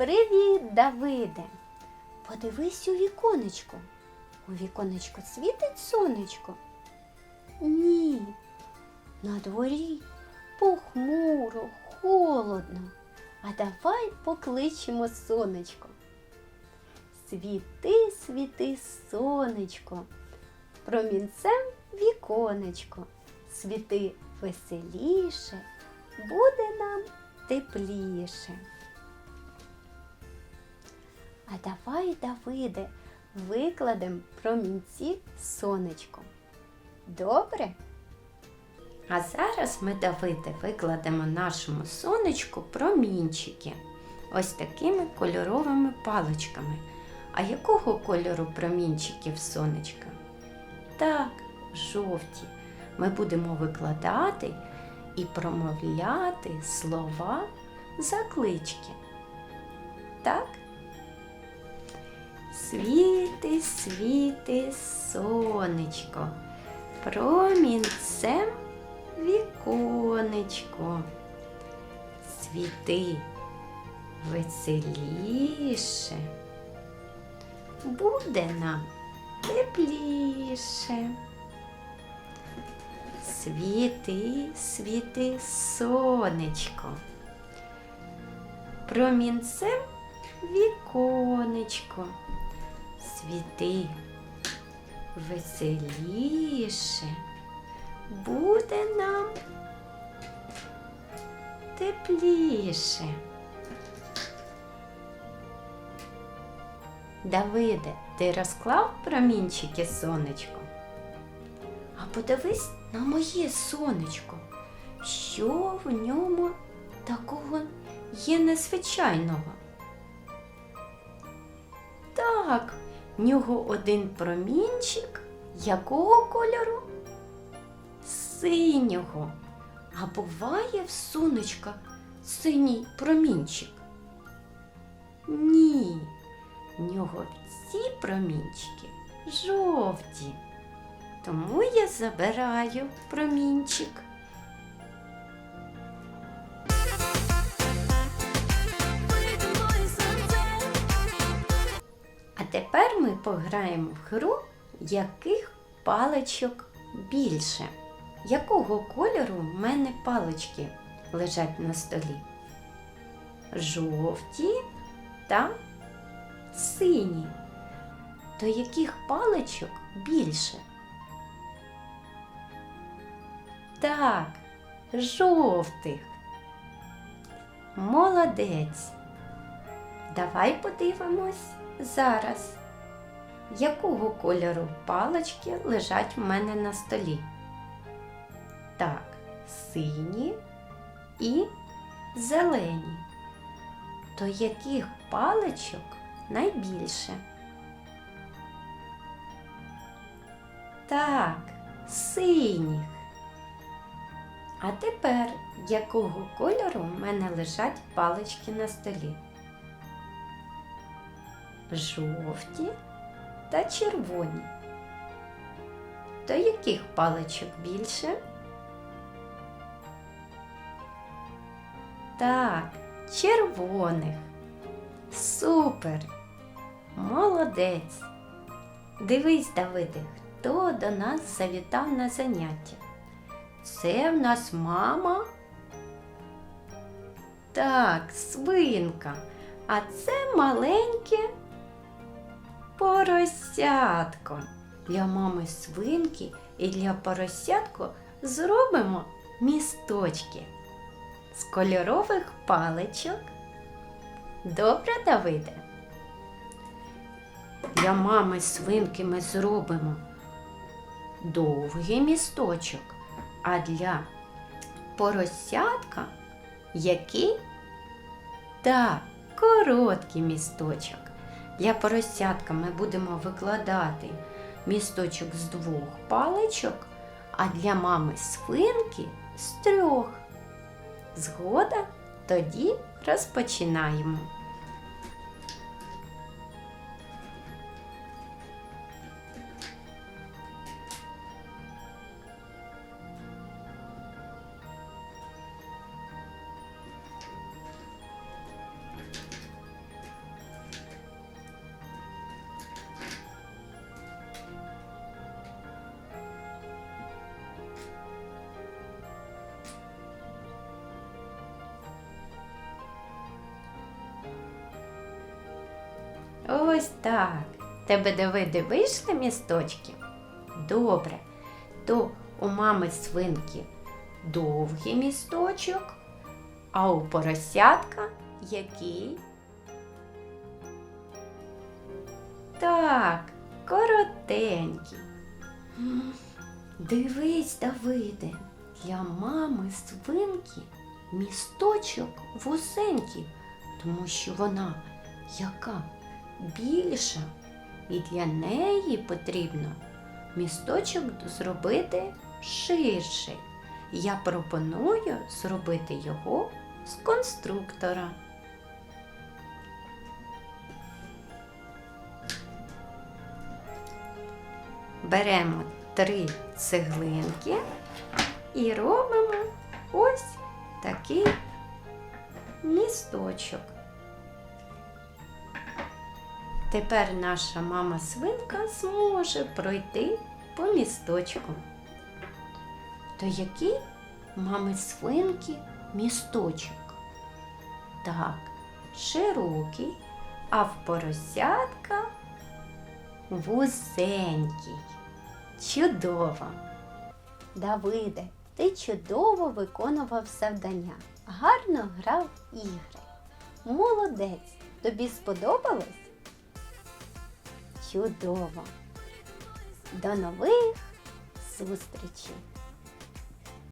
Привіт, Давиде! Подивись у віконечко. У віконечко світить сонечко? Ні. На дворі похмуро, холодно. А давай покличемо сонечко. Світи, світи, сонечко, промінцем віконечко, світи веселіше, буде нам тепліше. А давай, Давиде, викладем промінці сонечком. Добре? А зараз ми, Давиде, викладемо нашому сонечку промінчики. Ось такими кольоровими паличками. А якого кольору промінчиків сонечка? Так, жовті. Ми будемо викладати і промовляти слова заклички. Так? Світи, світи, сонечко, промінцем віконечко. Світи веселіше, буде нам тепліше. Світи, світи, сонечко. Промінцем віконечко. Світи веселіше. Буде нам тепліше. Давиде, ти розклав промінчики сонечко? А подивись на моє сонечко. Що в ньому такого є незвичайного? Так, в нього один промінчик якого кольору? Синього. А буває в сонечка синій промінчик? Ні, в нього всі промінчики жовті. Тому я забираю промінчик. Пограємо в гру, яких паличок більше. Якого кольору в мене палички лежать на столі? Жовті та сині. То яких паличок більше? Так, жовтих. Молодець. Давай подивимось зараз, якого кольору палички лежать в мене на столі. Так, сині і зелені. То яких паличок найбільше? Так, синіх. А тепер якого кольору в мене лежать палички на столі? Жовті та червоні. То яких паличок більше? Так, червоних. Супер! Молодець! Дивись, Давиде, хто до нас завітав на заняття. Це в нас мама. Так, свинка. А це маленьке поросятко. Для мами свинки і для поросятко зробимо місточки з кольорових паличок. Добре, Давиде? Для мами свинки ми зробимо довгий місточок, а для поросятка який? Так, короткий місточок. Для поросятка ми будемо викладати місточок з двох паличок, а для мами свинки з трьох. Згода? Тоді розпочинаємо. Ось так. Тебе Давиди вийшли місточки? Добре. То у мами свинки довгий місточок, а у поросятка який? Так, коротенький. Дивись, Давиде, для мами свинки місточок вузенький, тому що вона яка більша, і для неї потрібно місточок зробити ширший. Я пропоную зробити його з конструктора. Беремо три цеглинки і робимо ось такий місточок. Тепер наша мама свинка зможе пройти по місточку. То який мами свинки місточок? Так, широкий, а в поросятка вузенький. Чудово! Давиде, ти чудово виконував завдання, гарно грав ігри. Молодець! Тобі сподобалось? Чудово! До нових зустрічей!